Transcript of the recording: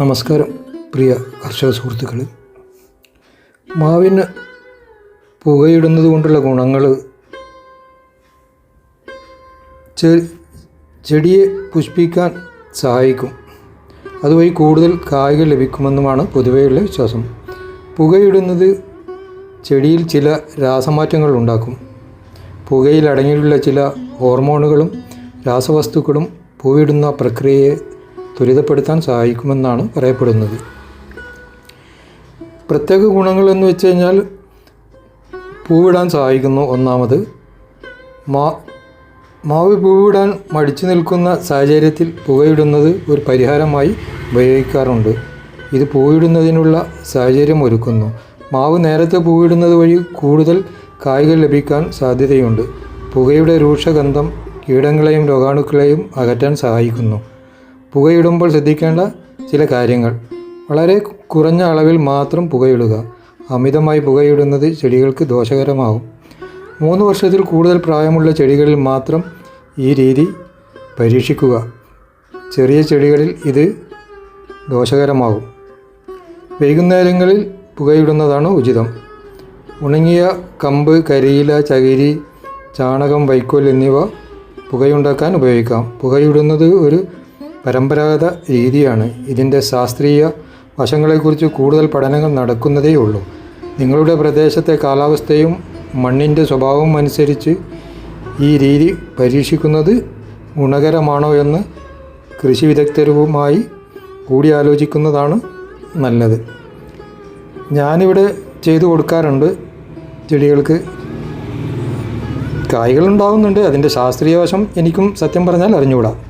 നമസ്കാരം പ്രിയ കർഷക സുഹൃത്തുക്കളെ. മാവിന് പുകയിടുന്നത് കൊണ്ടുള്ള ഗുണങ്ങൾ ചെടിയെ പുഷ്പിക്കാൻ സഹായിക്കും. അതുവഴി കൂടുതൽ കായ്കൾ ലഭിക്കുമെന്നുമാണ് പൊതുവെയുള്ള വിശ്വാസം. പുകയിടുന്നത് ചെടിയിൽ ചില രാസമാറ്റങ്ങൾ ഉണ്ടാക്കും. പുകയിൽ അടങ്ങിയിട്ടുള്ള ചില ഹോർമോണുകളും രാസവസ്തുക്കളും പൂവിടുന്ന പ്രക്രിയയെ ത്വരിതപ്പെടുത്താൻ സഹായിക്കുമെന്നാണ് പറയപ്പെടുന്നത്. പ്രത്യേക ഗുണങ്ങൾ എന്ന് വെച്ച് കഴിഞ്ഞാൽ പൂവിടാൻ സഹായിക്കുന്നു. ഒന്നാമത് മാ മാവ് പൂവിടാൻ മടിച്ചു നിൽക്കുന്ന സാഹചര്യത്തിൽ പുകയിടുന്നത് ഒരു പരിഹാരമായി ഉപയോഗിക്കാറുണ്ട്. ഇത് പൂവിടുന്നതിനുള്ള സാഹചര്യം ഒരുക്കുന്നു. മാവ് നേരത്തെ പൂവിടുന്നത് വഴി കൂടുതൽ കായ്കൾ ലഭിക്കാൻ സാധ്യതയുണ്ട്. പുകയുടെ രൂക്ഷഗന്ധം കീടങ്ങളെയും രോഗാണുക്കളെയും അകറ്റാൻ സഹായിക്കുന്നു. പുകയിടുമ്പോൾ ശ്രദ്ധിക്കേണ്ട ചില കാര്യങ്ങൾ. വളരെ കുറഞ്ഞ അളവിൽ മാത്രം പുകയിടുക. അമിതമായി പുകയിടുന്നത് ചെടികൾക്ക് ദോഷകരമാകും മൂന്ന് വർഷത്തിൽ കൂടുതൽ പ്രായമുള്ള ചെടികളിൽ മാത്രം ഈ രീതി പരീക്ഷിക്കുക. ചെറിയ ചെടികളിൽ ഇത് ദോഷകരമാകും വൈകുന്നേരങ്ങളിൽ പുകയിടുന്നതാണ് ഉചിതം. ഉണങ്ങിയ കമ്പ് കരിയില ചകിരി ചാണകം വൈക്കോൽ എന്നിവ പുകയുണ്ടാക്കാൻ ഉപയോഗിക്കാം. പുകയിടുന്നത് ഒരു പരമ്പരാഗത രീതിയാണ്. ഇതിന്റെ ശാസ്ത്രീയ വശങ്ങളെക്കുറിച്ച് കൂടുതൽ പഠനങ്ങൾ നടക്കുന്നതേ ഉള്ളൂ നിങ്ങളുടെ പ്രദേശത്തെ കാലാവസ്ഥയും മണ്ണിന്റെ സ്വഭാവവും അനുസരിച്ച് ഈ രീതി പരീക്ഷിക്കുന്നത് ഗുണകരമാണോ എന്ന് കൃഷി വിദഗ്ധരുമായി കൂടിയാലോചിക്കുന്നതാണ് നല്ലത്. ഞാനിവിടെ ചെയ്തു കൊടുക്കാറുണ്ട്. ചെടികൾക്ക് കായ്കൾ ഉണ്ടാവുന്നുണ്ട്. അതിന്റെ ശാസ്ത്രീയ വശം എനിക്കും സത്യം പറഞ്ഞാൽ അറിഞ്ഞുകൂടാ.